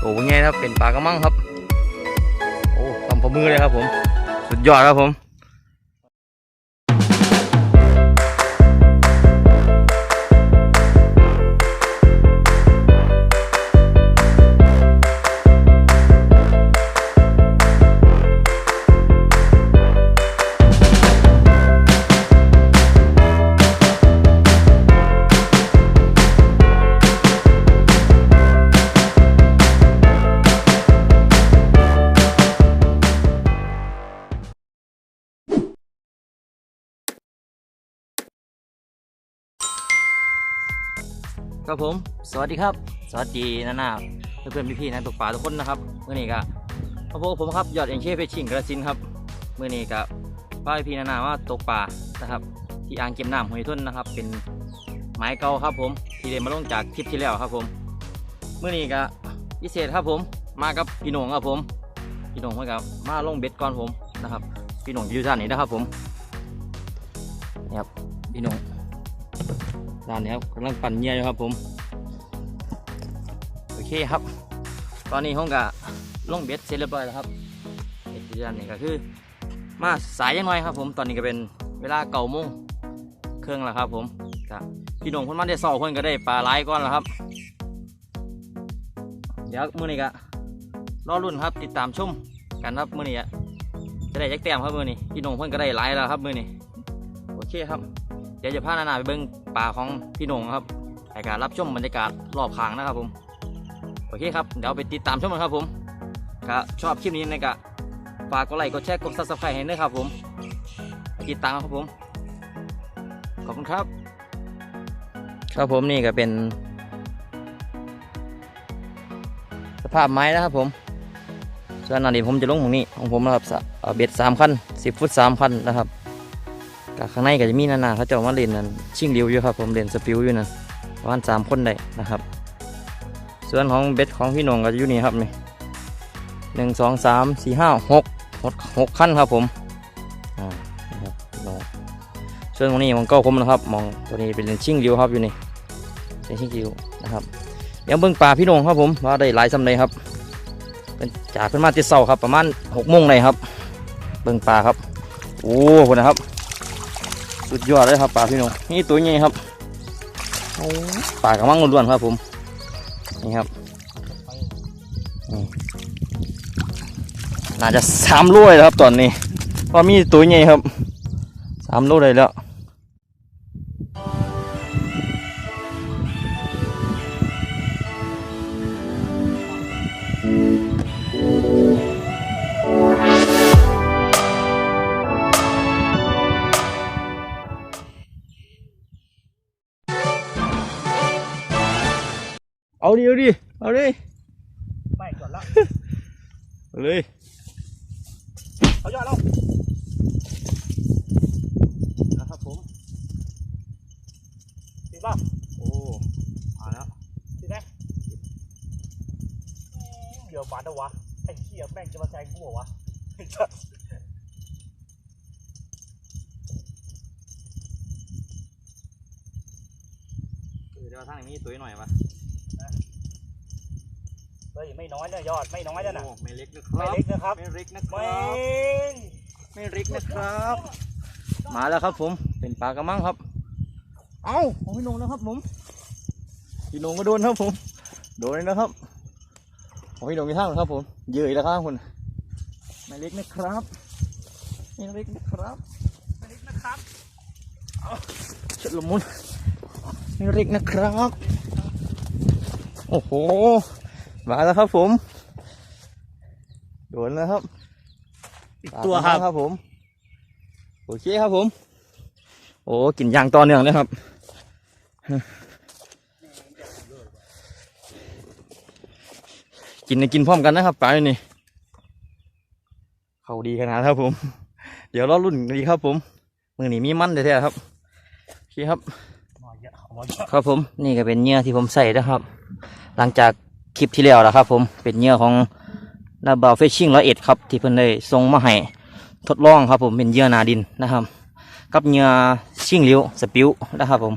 ตัวเป็นไงครับเป็นปลากระมังครับ โอ้ทำฝ่ามือเลยครับผม สุดยอดครับผม ครับผม สวัสดีครับ สวัสดีนานาเพื่อนๆพี่ๆนักตกปลาทุกคนนะครับเมื่อนี้ก็พบกับผมครับยอดเอ็นเคเฟชิงกระสินครับเมื่อนี้ก็พาพี่นานาว่าตกปลานะครับ ที่อ่างเก็บน้ำห้วยทุ่นนะครับ เป็นไม้เก่าครับผมที่ได้มาลงจากทริปที่แล้วครับผมเมื่อนี้ก็พิเศษครับผมมากับพี่หนงครับผม พี่หนงเพื่อนกับมาลงเบ็ดก่อนผมนะครับ พี่หนงอยู่ด้านนี้นะครับผมนี่ครับพี่หนง ด้านนี้ครับกำลังปั่นเหยื่อยู่ครับผม โอเคครับ ตอนนี้ห้องกะลงเบ็ดเสร็จเรียบร้อยแล้วครับเบ็ดที่ด้านนี้ก็คือ มาสายยังน้อยครับ ผมตอนนี้ก็เป็นเวลาเก่าโมงเครื่องแล้วครับ ผมก็พี่หนุ่มคนมาได้สองคนก็ได้ปลาไหลายก้อนแล้วครับ เดี๋ยวมือนี้ก็รอรุ่นครับ ติดตามชมกันครับมือนี้จะได้ยักแต้มครับมือนี้พี่หนุ่มเพิ่นก็ได้หลายแล้วครับมือนี้โอเคครับ เดี๋ยวจะพานานาไปเบิ้งป่าของพี่หนงครับให้การรับชมบรรยากาศรอบข้างนะครับผมโอเคครับเดี๋ยวไปติดตามชมกันครับผมก็ชอบคลิปนี้นะก็ฝากกดไลค์กดแชร์กดซับสไครต์ให้ด้วยครับผมติดตามครับผม ขอบคุณครับ ครับผมนี่ก็เป็น สภาพไม้นะครับผมส่วนอันนี้ผมจะลงตรงนี้ของผมนะครับเบ็ดสามคันสิบฟุตสามพันนะครับ ก็ข้างในก็จะมีนานาเขาเจะมาเล่นนั่นชิงริวอยู่ครับผมเล่นสปิวอยู่นั่นประมาณสามคนได้นะครับ ส่วนของเบ็ดของพี่นงก็จะอยู่นี่ครับนี่หนึ่งสองสามสี่ห้าหกหกหกขั้นครับผมอ่านะครับนงส่วนตรงนี้มองเก้าคมนะครับมองตัวนี้เป็นชิงริวครับอยู่นี่เป็นชิงริวนะครับเดี๋ยวเบิ่งปลาพี่นงครับผมว่าได้หลายสำเลยครับเป็นจากขึ้นมาติดเสาครับประมาณหกโมงเลยครับ เบิ่งปลาครับโอ้โหนะครับ สุดยอดเลยครับปลาพี่น้องนี่ตัวใหญ่ครับปลากระมังล้วนๆครับผมนี่ครับนี่น่าจะสามลูกเลยครับตอนนี้เพราะมีตัวใหญ่ครับสามลูกเลยแล้ว เอาดิเอาดิเอาดิไม่ก่อนละเอาเลยเขายอดแล้วนะครับผมติดป่ะโอ้มาแล้วติดไหมเดี๋ยวบาดนะวะไอ้เหี้ยแม่งจะมาแซงกูเหรอวะไอ้สัสเดี๋ยวทางนี้ตัวหน่อยวะเฮ้ยไม่น้อยนะยอดไม่น้อยแล้วนะโไม่เล็กนะคไม่รับเล็กนะครับไม่เล็กนะคแม่รับงไม่เล็กนะครับ มาแล้วครับผม เป็นปลากระมังครับ เอ้าของพี่นงนะครับผมพี่นงก็โดนครับผม โดนเลยนะครับของพี่นงมีท่างครับผมเยอะแล้วครับคุณไม่เล็กนะครับไม่เล็กนะครับไม่เล็กนะครับชุดละมุนไม่เล็กนะครับ โอ้โห มาแล้วครับผม โดนแล้วครับติดตัวครับครับผม โอเคครับผม โอ้กินยางต่อเนื่องเลยครับกินกินพร้อมกันนะครับปลาเนี่เขาดีขนาดครับผม เดี๋ยวรอรุ่นดีครับผมมือนี้มีมันแท้ๆครับโอเคครับมาเยอะเอามาเยอะครับผมนี่ก็เป็นเหยื่อที่ผมใส่นะครับ หลังจาก คลิปที่แล้วแล้วครับ ผมเป็นเหยื่อของนาบาวเฟชชิ่งร้อยเอ็ดครับที่เพิ่นได้ส่งมาให้ทดลองครับผมเป็นเหยื่อนาดินนะครับ กับเหยื่อชิ่งเลี้ยวสปิวนะครับผม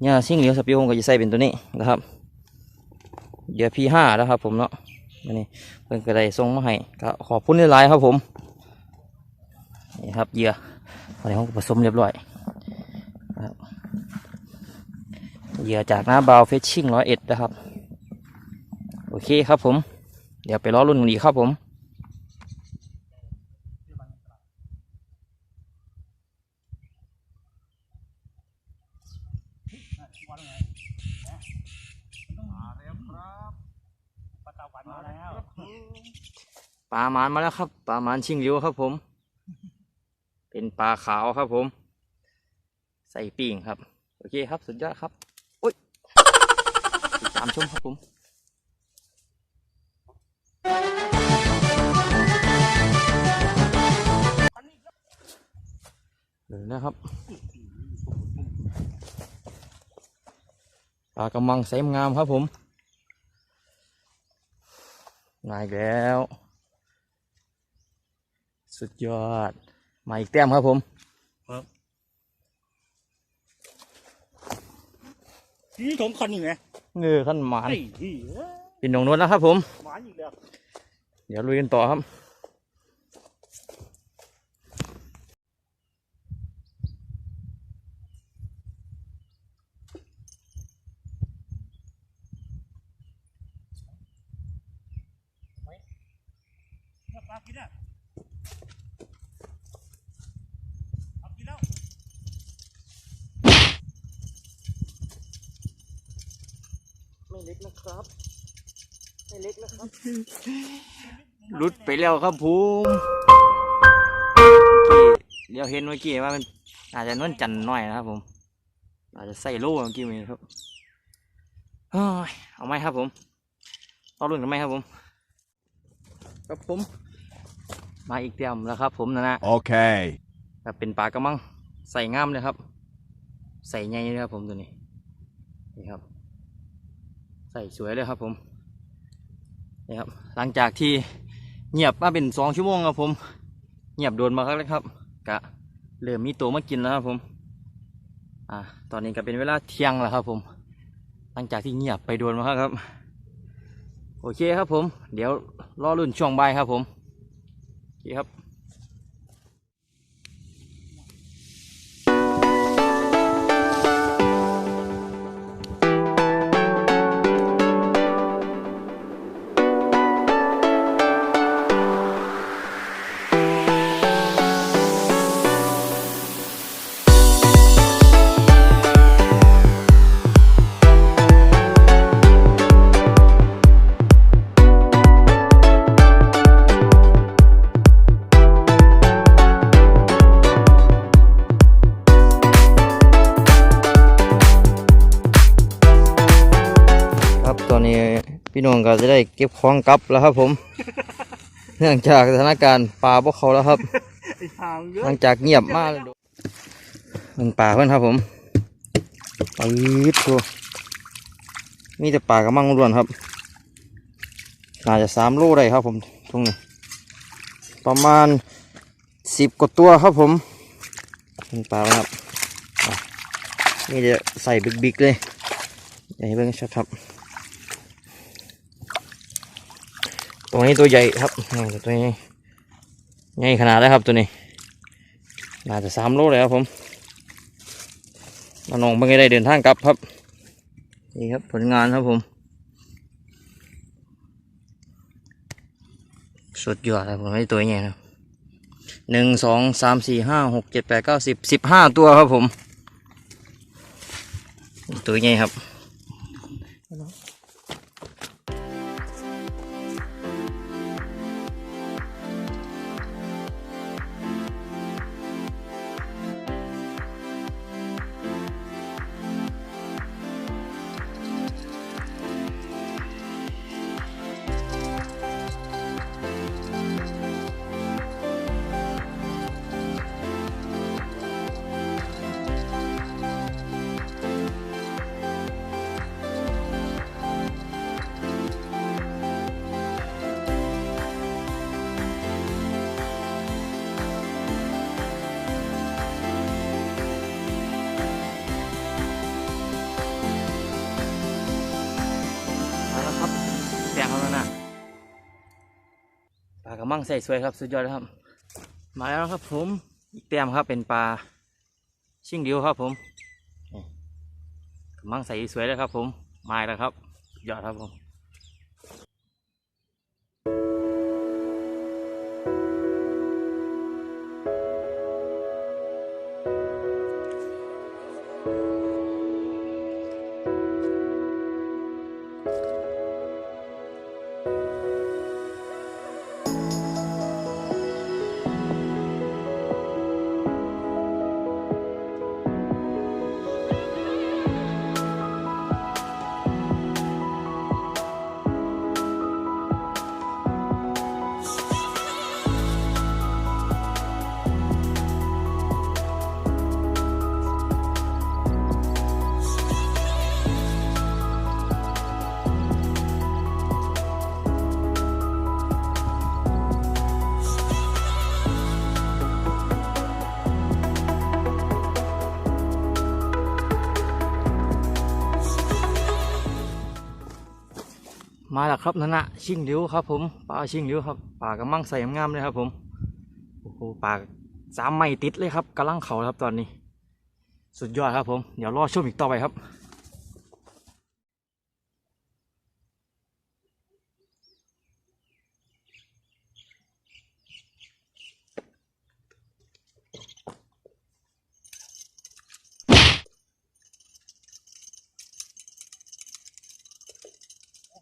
เหยื่อชิ่งเลี้ยวสปิวผมก็จะใส่เป็นตัวนี้นะครับเหยื่อพีห้านะครับ ผมเนาะนนี้เพิ่นก็ได้ส่งมาให้ก็ขอบคุณหลายครับผมนี่ครับเยื่อวันนี้ผมผสมเรียบร้อยครับเหยื่อจากน้าบาวเฟชชิ่งร้อยเอ็ดนะครับ เคครับผม เดี๋ยวไปล้อรุ่นกันอีกครับผม ปลาหมานมาแล้วครับ ปลาหมานชิงริ้วครับผม เป็นปลาขาวครับผม ใส่ปิ่งครับ โอเคครับ สุดยอดครับโอ้ยตามชมครับผม เดี๋ยวนะครับปลากระมังใสงามครับผมมาอีกแล้ว สุดยอด มาอีกแต้มครับผมนี่ผมคันนี่ไงเงือขั้นหมานไอ้ที่เป็นหนองนวลแล้วครับผมหวานอีกแล้ว เดี๋ยวลุยกันต่อครับ ปลากินอะเอากินแล้วไม่เล็กนะครับ ไม่เล็กนะครับหลุดไปแล้วครับผมเดี๋ยวเห็นเมื่อกี้ว่ามันอาจจะนวลจันทร์หน่อยนะครับผม อาจจะใส่โล่เมื่อกี้นี้ครับเฮ้ยเอาไหมครับผมเอารุ่นกันไหมครับผม ครับผม มาอีกเตรียมแล้วครับ ผมนะนะ Okay. ครับเป็นปลากระมังใส่งามเลยครับ ใส่ใหญ่เลยครับ ผมตัวนี้นี่ครับ ใส่สวยเลยครับ ผมนี่ครับ หลังจากที่เงียบมาเป็นสองชั่วโมงครับ ผม เงียบโดนมาครับเลยครับ กะเริ่มมีตัวมากินแล้วครับ ผม อ่า ตอนนี้ก็เป็นเวลาเที่ยงแล้วครับ ผม หลังจากที่เงียบไปโดนมาครับ โอเคครับผม เดี๋ยวรอรุ่นช่วงบ่ายครับผม โอเคครับ นนี้พี่น้องก็จะได้เก็บของกลับแล้วครับผม เนื่องจากสถานการณ์ปลาพวกเขาแล้วครับไอ้ห่างเยอะหลังจากเงียบมากมันป่าเพื่อนครับผมปื๊ดตัวมีแต่ป่ากระมังล้วนครับ น่าจะสามโลได้ครับผมตรงนี้ ประมาณสิบกว่าตัวครับผมเป็นป่าครับอะนี่จะใส่บิ๊กๆเลย อย่าให้เบิ่งชัดครับ ตัวนี้ตัวใหญ่ครับตัวนี้ใหญ่ขนาดแล้วครับตัวนี้ น่าจะสามโลเลยครับผมน้องเพิ่งได้เดินทางกลับครับ นี่ครับผลงานครับผม สุดยอดครับผมให้ตัวใหญ่นะหนึ่งสองสามสี่ห้าหกเจ็ดแปดเก้าสิบสิบห้าตัวครับผม ตัวใหญ่ครับ ลากระมังใส่สวยครับ สุดยอดเลยครับ มาแล้วครับผมอีกแต้มครับเป็นปลาชิงเดียวครับผมนี่กระมังใส่สวยเลยครับ ผมมาแล้วครับสุดยอดครับผม มาแล้วครับนั่นนะชิงริ้วครับ ผมปลาชิงริ้วครับปลากระมังใส่งามเลยครับ ผมโอ้โหปลาสามไม่ติดเลยครับกำลังเขาครับตอนนี้ สุดยอดครับผม เดี๋ยวรอชมอีกต่อไปครับ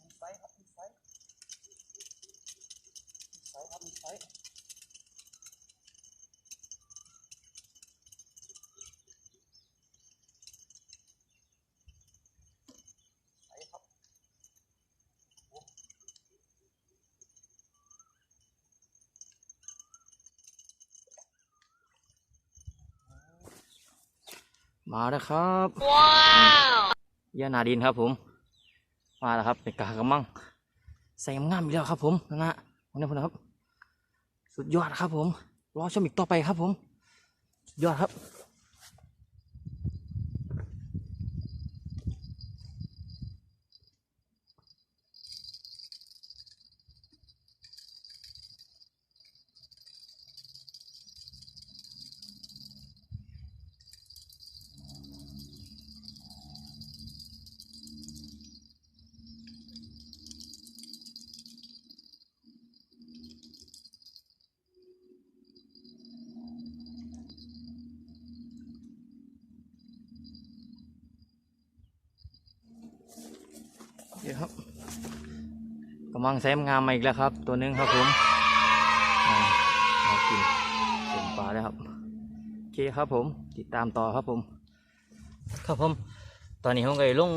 มีไซส์ครับมีไซส์มีไซส์ครับ มีไซส์ไซส์ครับมาแล้วครับยานาดินครับผม มาแล้วครับเป็นกากระมังใส่งามๆอีกแล้วครับผมนั่นนะวันนี้พนนะครับ สุดยอดครับผม รอชมอีกต่อไปครับผม ยอดครับ ดี๋ยวครับกำลังแซมงามมาอีกแล้วครับ ตัวหนึงครับผมมากินเสียงปลาแล้วครับโอเคครับผมติดตามต่อครับผม ครับผม ตอนนี้ผมก็ลง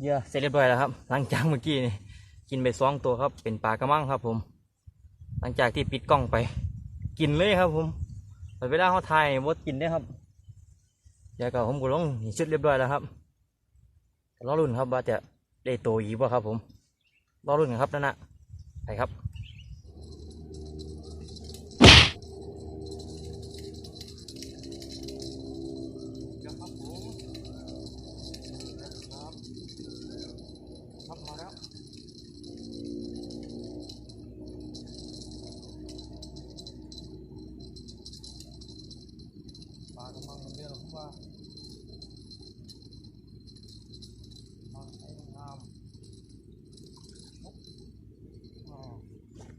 เยื่อเสร็จเรียบร้อยแล้วครับ หลังจากเมื่อกี้นี่กินไปสองตัวครับ เป็นปลากระมังครับผม หลังจากที่ปิดกล้องไป กินเลยครับผมเวลาเขาถ่ายบดกินได้ครับเดี๋ยวก็ผมก็ลงชุดเรียบร้อยแล้วครับรอรุ่นครับว่าจะ ได้โตอีกบ่ครับผมรอรุ่นกันครับนั่นนะไปครับ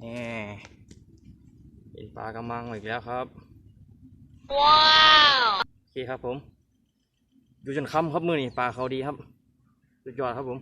นี่เป็นปลากระมังอีกแล้วครับ ว้าวโอเคครับผม อยู่จนค่ำครับมือนี่ปลาเขาดีครับสุดยอดครับผม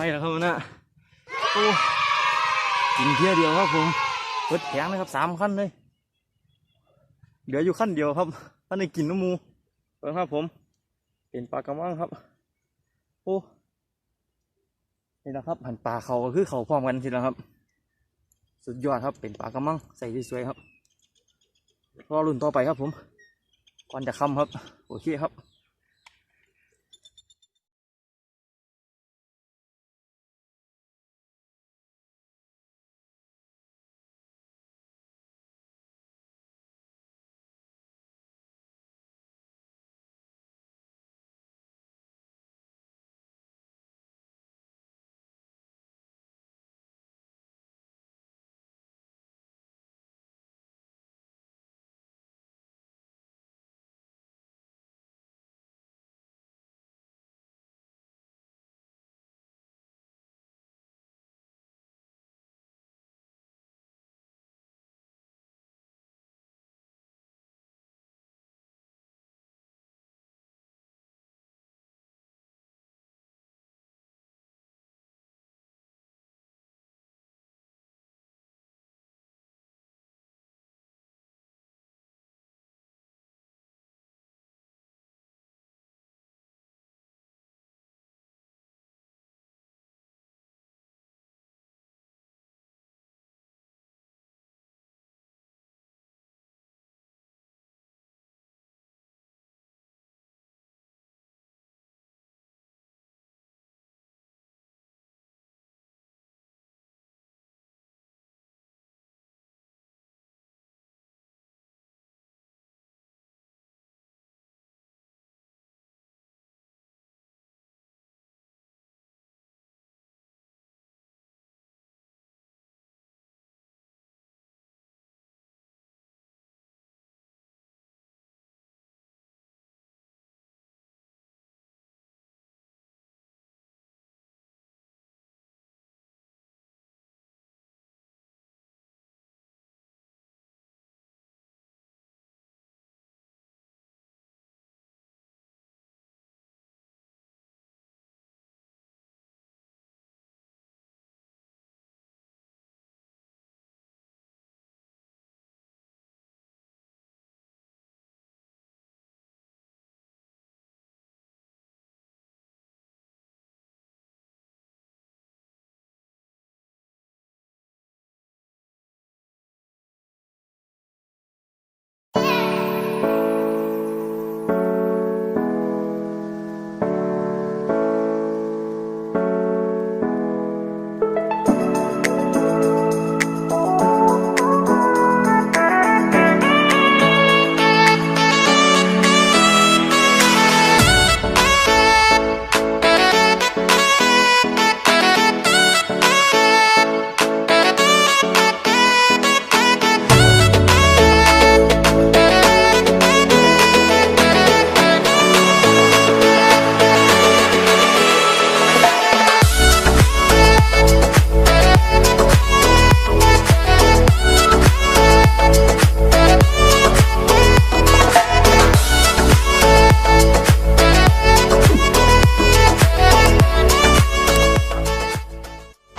ไปแล้วครับนะโอ้กินเที่ยวเดียวครับผมเปิดแผงเลยครับสามขั้นเลย เหลืออยู่ขั้นเดียวครับท่านในกินน้ำมูเออครับผม เป็นปลากระมังครับ โอ้นี่นะครับหันปลาเขาก็คือเขาพร้อมกันทีแล้วครับ สุดยอดครับ เป็นปลากระมังใส่สวยๆครับรอรุ่นต่อไปครับผมก่อนจะค่ำครับ โอเคครับ